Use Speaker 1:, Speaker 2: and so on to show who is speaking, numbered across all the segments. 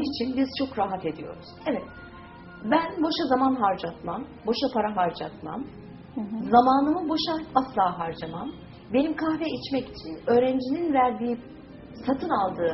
Speaker 1: için biz çok rahat ediyoruz. Evet. Ben boşa zaman harcatmam, boşa para harcatmam. Zamanımı boşa asla harcamam. Benim kahve içmek için öğrencinin verdiği, satın aldığı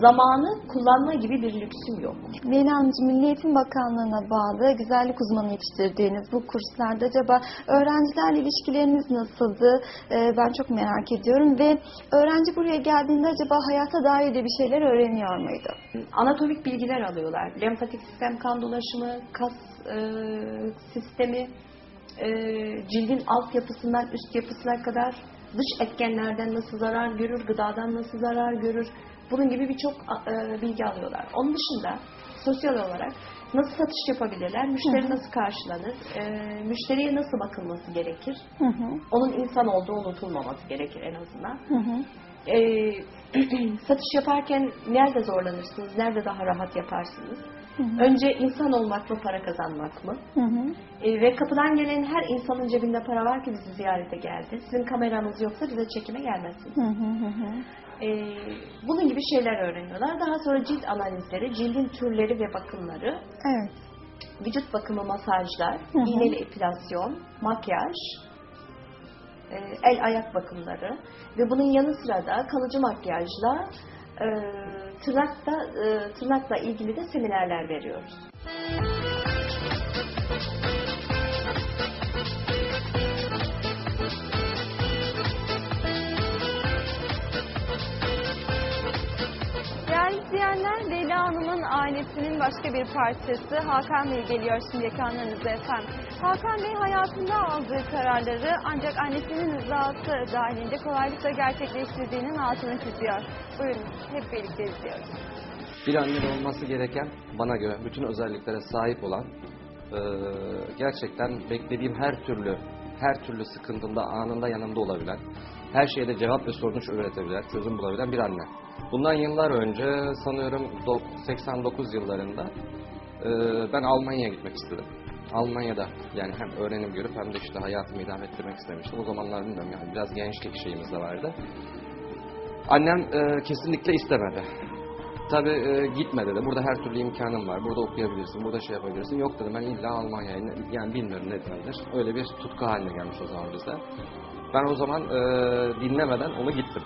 Speaker 1: zamanı kullanma gibi bir lüksüm yok.
Speaker 2: Leyla Hanımcığım, Milli Eğitim Bakanlığı'na bağlı güzellik uzmanı yetiştirdiğiniz bu kurslarda acaba öğrencilerle ilişkileriniz nasıldı? Ee, ben çok merak ediyorum ve öğrenci buraya geldiğinde acaba hayata dair de bir şeyler öğreniyor muydu?
Speaker 1: Anatomik bilgiler alıyorlar. Lenfatik sistem, kan dolaşımı, kas e, sistemi, e, cildin alt yapısından üst yapısına kadar dış etkenlerden nasıl zarar görür, gıdadan nasıl zarar görür. Bunun gibi birçok e, bilgi alıyorlar. Onun dışında sosyal olarak nasıl satış yapabilirler, müşteri nasıl karşılanır, e, müşteriye nasıl bakılması gerekir,
Speaker 2: Hı hı.
Speaker 1: onun insan olduğu unutulmaması gerekir en azından.
Speaker 2: Hı hı.
Speaker 1: Ee, satış yaparken nerede zorlanırsınız, nerede daha rahat yaparsınız?
Speaker 2: Hı hı.
Speaker 1: Önce insan olmak mı, para kazanmak mı?
Speaker 2: Hı hı.
Speaker 1: Ee, ve kapıdan gelen her insanın cebinde para var ki bizi ziyarete geldi. Sizin kameranız yoksa bize çekime gelmezsiniz.
Speaker 2: Hı hı hı.
Speaker 1: Ee, bunun gibi şeyler öğreniyorlar. Daha sonra cilt analizleri, cildin türleri ve bakımları,
Speaker 2: Evet.
Speaker 1: vücut bakımı masajlar,
Speaker 2: Hı hı.
Speaker 1: iğneli epilasyon, makyaj, e, el ayak bakımları ve bunun yanı sıra da kalıcı makyajla e, tırnakta e, tırnakla ilgili de seminerler veriyoruz.
Speaker 2: Değerli izleyenler, Leyla Hanım'ın ailesinin başka bir parçası Hakan Bey geliyor şimdi ekranlarınızda efendim. Hakan Bey hayatında aldığı kararları ancak annesinin rızası dahilinde kolaylıkla gerçekleştirdiğinin altını çiziyor. Buyurun hep birlikte izliyoruz.
Speaker 3: Bir annede olması gereken, bana göre bütün özelliklere sahip olan, gerçekten beklediğim her türlü, her türlü sıkıntımda anında yanımda olabilen, her şeyde cevap ve sonuç üretebilen, çözüm bulabilen bir anne. Bundan yıllar önce, sanıyorum do- 89 yıllarında eee, ben Almanya'ya gitmek istedim. Almanya'da yani hem öğrenim görüp hem de işte hayatımı idame ettirmek istemiştim. O zamanlar bilmiyorum yani biraz gençlik şeyimiz de vardı. Annem eee, kesinlikle istemedi. Tabii e, gitme dedi. Burada her türlü imkanım var. Burada okuyabilirsin, burada şey yapabilirsin. Yok dedim ben illa Almanya'ya, yani bilmiyorum ne demektir. Öyle bir tutku haline gelmiş o zaman bizde. Ben o zaman e, dinlemeden onu gittim.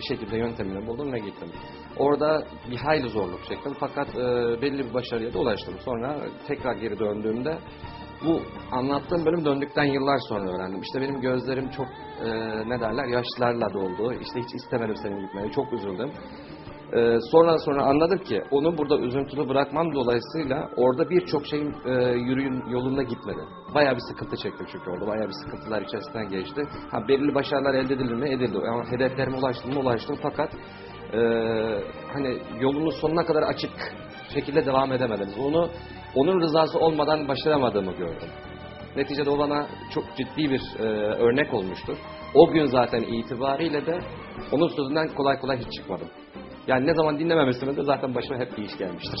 Speaker 3: Bir şekilde yöntemini buldum ve gittim. Orada bir hayli zorluk çektim fakat e, belli bir başarıya da ulaştım. Sonra tekrar geri döndüğümde bu anlattığım bölüm döndükten yıllar sonra öğrendim. İşte benim gözlerim çok e, ne derler yaşlarla doldu. İşte hiç istemedim senin gitmeyi. Çok üzüldüm. Ee, sonra sonra anladım ki onu burada üzüntülü bırakmam dolayısıyla orada birçok şeyin e, yürüyün yolunda gitmedi. Bayağı bir sıkıntı çektim çünkü orada. Bayağı bir sıkıntılar içerisinden geçti. Ha belirli başarılar elde edilir mi? Edildi. Ama hedeflerime ulaştım mı? Ulaştım. Fakat e, hani yolunun sonuna kadar açık şekilde devam edemedim. Onu onun rızası olmadan başaramadığımı gördüm. Neticede o bana çok ciddi bir e, örnek olmuştur. O gün zaten itibariyle de onun sözünden kolay kolay hiç çıkmadım. Yani ne zaman dinlememişsem de zaten başıma hep bir iş gelmiştir.